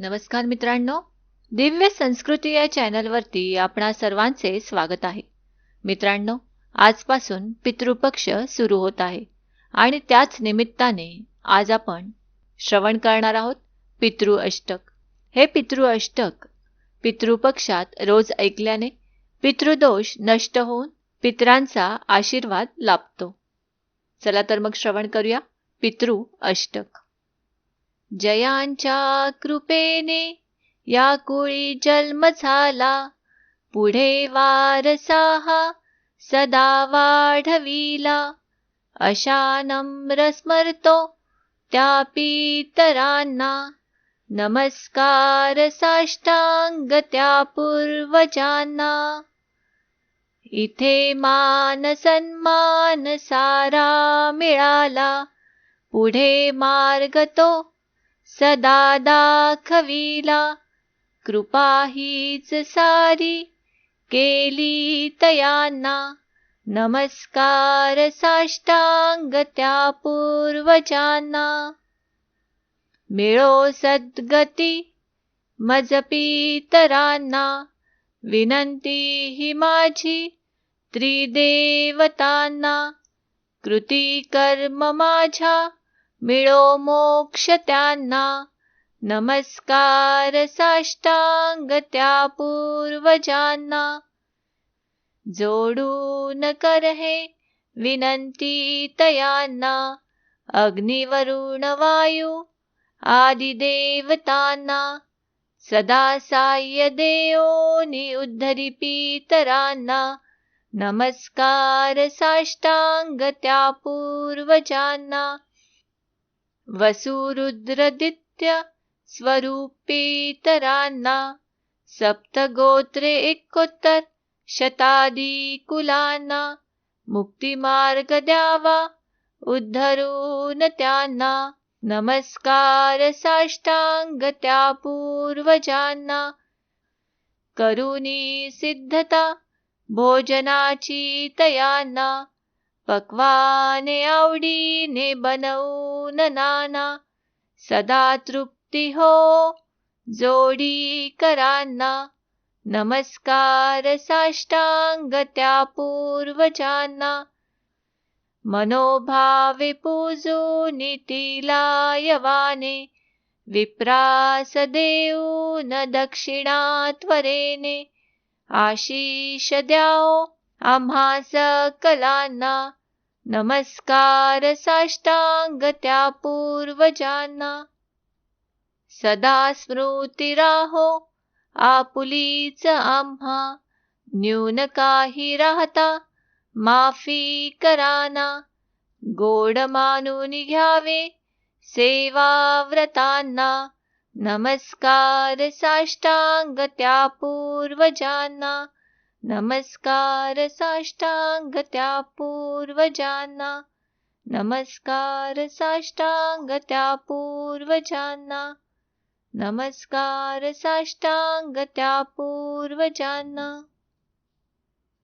नमस्कार मित्रांनो दिव्य संस्कृती या चॅनलवरती आपणा सर्वांचे स्वागत आहे. मित्रांनो आजपासून पितृपक्ष सुरू होत आहे आणि त्याच निमित्ताने आज आपण श्रवण करणार आहोत पितृ अष्टक. हे पितृ अष्टक पितृपक्षात रोज ऐकल्याने पितृदोष नष्ट होऊन पितरांचा आशीर्वाद लाभतो. चला तर मग श्रवण करूया पितृ अष्टक. जयांच्या कृपेने या कुळी जन्म झाला. पुढे वारसा हा सदा वाढविला. अशा नम्र स्मरतो त्या पितरांना. नमस्कार साष्टांग त्या पूर्वजांना. इथे मान सन्मान सारा मिळाला. पुढे मार्ग तो सदा दाखविला. कृपा हीच सारी केली तयांना. नमस्कार साष्टांग त्या पूर्वजांना मिळो सद्गती मज पितरांना विनंती ही माझी त्रिदेवतांना. कृती कर्म माझ्या मिळो मोक्ष त्यांना. नमस्कार साष्टांग त्या पूर्वजांना. जोडून कर हे विनंती तयांना. अग्निवरुण वायू आदिदेवतांना सदा साह्य देओनी उद्धरी पितरांना नमस्कार साष्टांग त्या पूर्वजांना. वसुरुद्रदित्य वसुरुद्रदित्या स्वरूपीतरान्ना सप्तगोत्रेकोत्तर शतादिकुलान्ना मुक्तिमार्ग दावा उद्धरोन्न नमस्कारसाष्टाङ्गत्या पूर्वजान्ना करुनीसिद्धता भोजनाचीतयान्ना पक्वाने आवडीने बनवून नाना. सदा तृप्ती हो जोडी करांना. नमस्कार साष्टांग त्या पूर्वजांना मनोभावे पूजू नीतीला विप्रास देऊन दक्षिणा त्वरेने आशिष द्याओ आम्हा सकलांना नमस्कार साष्टांग त्या पूर्वजांना सदा स्मृती राहो आपुलीच आम्हा. न्यून काही राहता माफी कराना. गोड मानून घ्यावे सेवाव्रतांना. नमस्कार साष्टांग त्या पूर्वजांना नमस्कार साष्टांग त्या पूर्वजांना नमस्कार साष्टांग त्या पूर्वजांना नमस्कार साष्टांग त्या पूर्वजांना